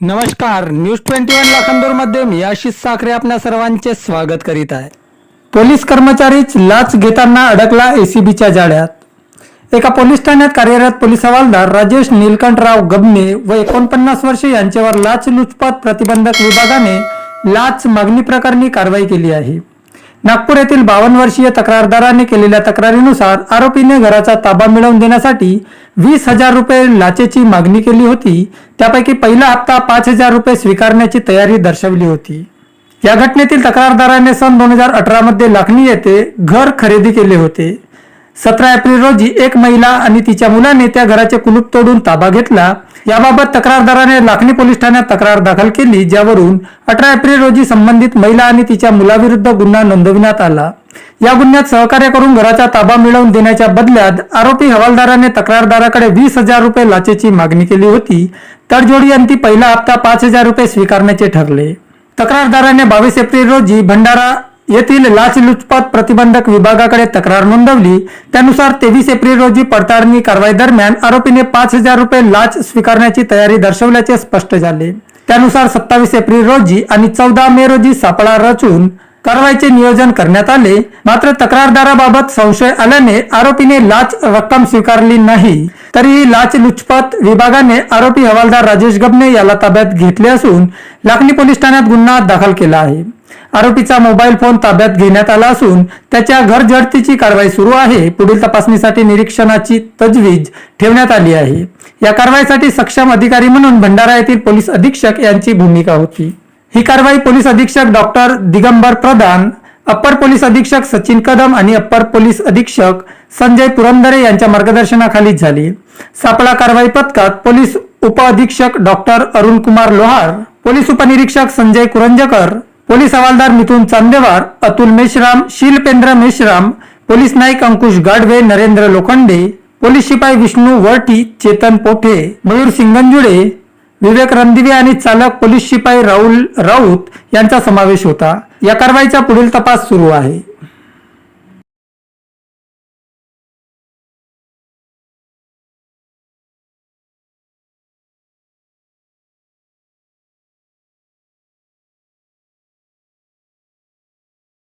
नमस्कार News Twenty One लाखांदूरमध्ये मी आशिष साखरे आपल्या सर्वांचे स्वागत करीत आहे. पोलीस कर्मचारीच लाच घेताना अडकला एसीबीच्या जाळ्यात. एका पोलीस ठाण्यात कार्यरत पोलीस हवालदार राजेश नीलकंठराव गबने व एकोणपन्नास वर्षे यांच्यावर लाच लुचपत प्रतिबंधक विभागाने लाच मागणी प्रकरणी कारवाई केली आहे. नागपूर येथील बावन्न वर्षीय तक्रारदाराने केलेल्या तक्रारीनुसार आरोपीने घराचा ताबा मिळवून देण्यासाठी वीस हजार रुपये लाचेची मागणी केली होती. त्यापैकी पहिला हप्ता पाच हजार रुपये स्वीकारण्याची तयारी दर्शवली होती. या घटनेतील तक्रारदाराने सन दोन हजार अठरा मध्ये लाखणी येथे घर खरेदी केले होते. सतरा एप्रिल रोजी एक महिला आणि तिच्या मुलाने त्या घराचे कुलूप तोडून ताबा घेतला. याबाबत तक्रारदाराने लाखणी पोलीस ठाण्यात तक्रार दाखल केली ज्यावरून अठरा एप्रिल रोजी संबंधित महिला आणि तिच्या मुलाविरुद्ध गुन्हा नोंदविण्यात आला. या गुन्ह्यात सहकार्य करून घराचा ताबा मिळवून देण्याच्या बदल्यात आरोपी हवालदाराने तक्रारदाराकडे वीस हजार रुपये लाचेची मागणी केली होती. तडजोडी अंती पहिला हप्ता पाच हजार रुपये स्वीकारण्याचे ठरले. तक्रारदाराने बावीस एप्रिल रोजी भंडारा येथील लाचलुचपत प्रतिबंधक विभागाकडे तक्रार नोंदवली. त्यानुसार तेवीस एप्रिल रोजी पडताळणी कारवाई दरम्यान आरोपीने पाच हजार रुपये लाच स्वीकारण्याची तयारी दर्शवल्याचे स्पष्ट झाले. त्यानुसार सत्तावीस एप्रिल रोजी आणि चौदा मे रोजी सापळा रचून कारवाईचे नियोजन करण्यात आले. मात्र तक्रारदाराबाबत संशय आल्याने आरोपीने लाच रक्कम स्वीकारली नाही. तरीही लाच लुचपत विभागाने आरोपी हवालदार राजेश गबने याला ताब्यात घेतले असून लाखनी पोलीस ठाण्यात गुन्हा दाखल केला आहे. आरोपीचा मोबाईल फोन ताब्यात घेण्यात आला असून त्याच्या घर जडतीची कारवाई सुरू आहे. पुढील तपासणीसाठी निरीक्षणाची तजवीज ठेवण्यात आली आहे. या कारवाईसाठी सक्षम अधिकारी म्हणून भंडारा येथील पोलीस अधीक्षक यांची भूमिका होती. ही कारवाई पोलीस अधीक्षक doctor Digambar Pradhan upper police अधीक्षक सचिन कदम आणि अप्पर पोलीस अधीक्षक संजय पुरंदरे यांच्या मार्गदर्शनाखाली झाली. सापळा कारवाई पथकात पोलीस उप अधीक्षक डॉक्टर अरुण कुमार लोहार पोलीस उपनिरीक्षक Sanjay Kuranjkar police havaldar Mithun Chandewar Atul Meshram Shilpendra Meshram police naik Ankush Gadwe Narendra Lokhande police शिपाई विष्णू वरटी चेतन पोठे मयूर सिंगंजुडे विवेक रणदिवे आणि चालक पोलीस शिपाई राहुल राऊत यांचा समावेश होता. या कारवाईचा पुढील तपास सुरू आहे.